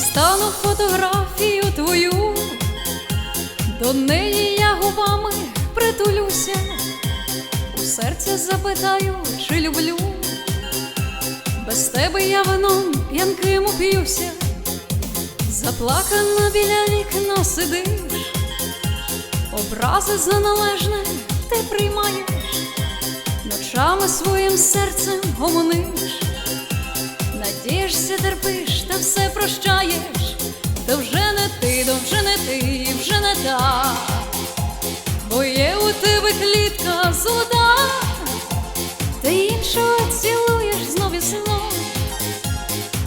Дістану фотографію твою, до неї я губами притулюся, у серця запитаю, чи люблю, без тебе я вином п'янким уп'юся, заплакана біля вікна сидиш, образи за належне ти приймаєш, ночами своїм серцем гомониш. Надієшся, терпиш та все прощаєш, то вже не ти, то вже не ти, вже не та, бо є у тебе клітка золота, ти іншого цілуєш знов і знов,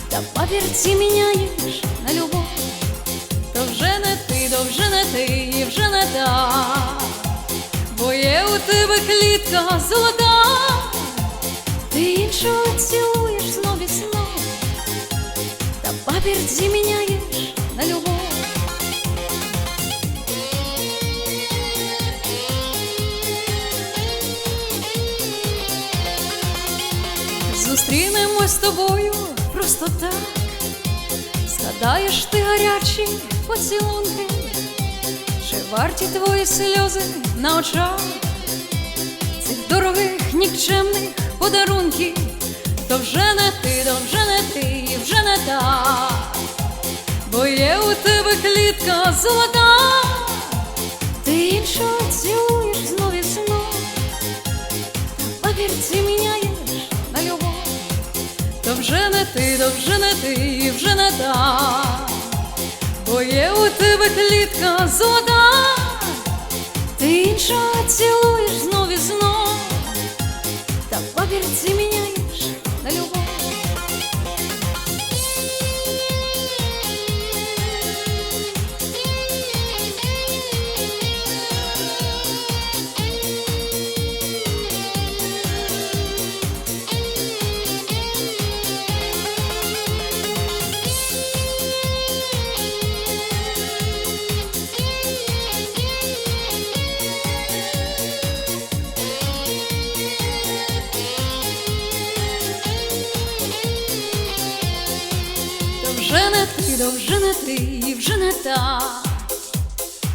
та папірці міняєш на любов, то вже не ти, то вже не ти, вже не та, бо є у тебе клітка золота. Ти іншого цілуєш папірці міняєш на любов. Зустрінемось з тобою просто так, згадаєш ти гарячі поцілунки, чи варті твої сльози на очах цих дорогих нікчемних подарунків, то вже не ти, то вже не ти, вже не та, бо є у тебе клітка золота, ти іншого цілуєш знов і знов, папірці міняєш на любов, то вже не ти, то вже не ти, вже не та, бо є у тебе клітка золота. Ти іншого цілуєш знов і знов, та папірці міняєш на любов. Вже не ти, то вже не та,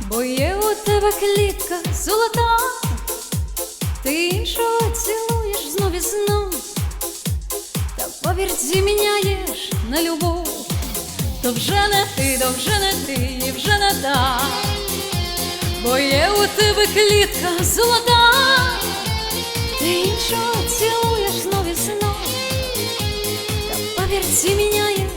бо є у тебе клітка золота, ти іншого цілуєш знов і знов, та папірці міняєш на любов, то вже не ти, то вже не ти, вже не та, бо є у тебе клітка золота, ти іншого цілуєш знов і знов, та папірці міняєш